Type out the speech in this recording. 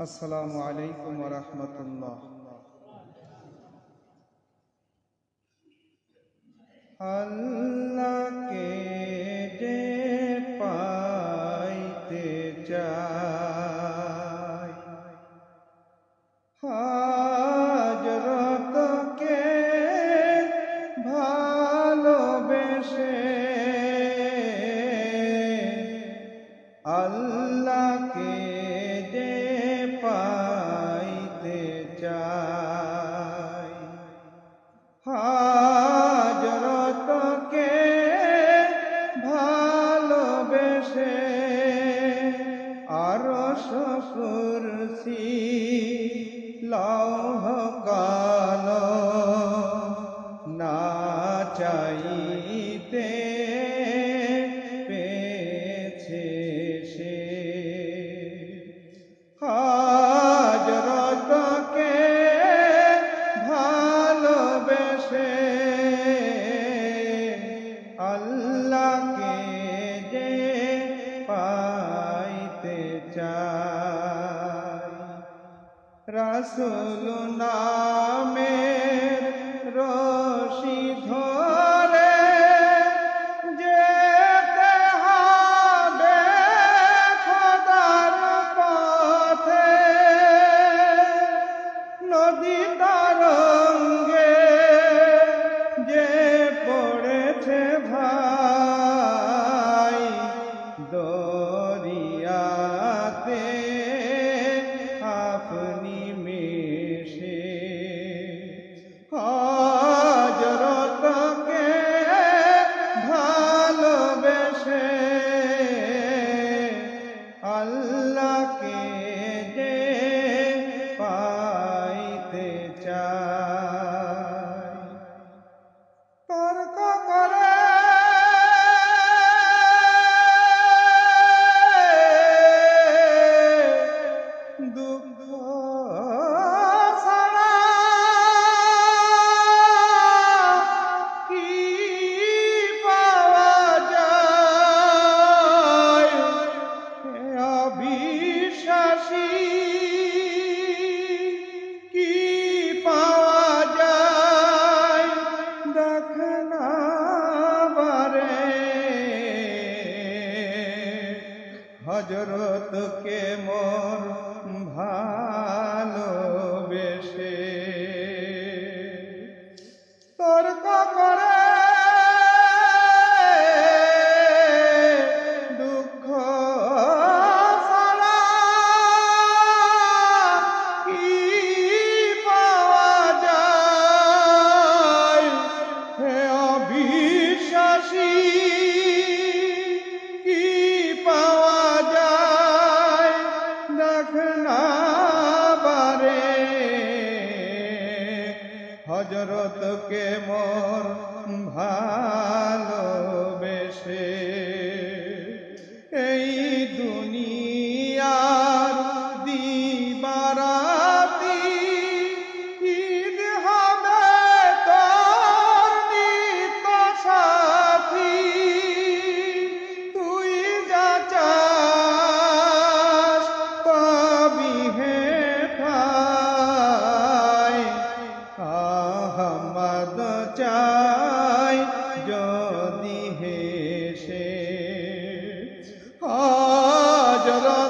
السلام عليكم ورحمة الله. الله كده بايت বসে আর শ্বশুর সি রাসুল নামে চাই। তর্ক করে দুঃখ পাওয়া যায়? যখনা বারে হজরতকে হজরতকে মোর ভালোবেসে। পদ চাই যদি হেসে। হজরতকে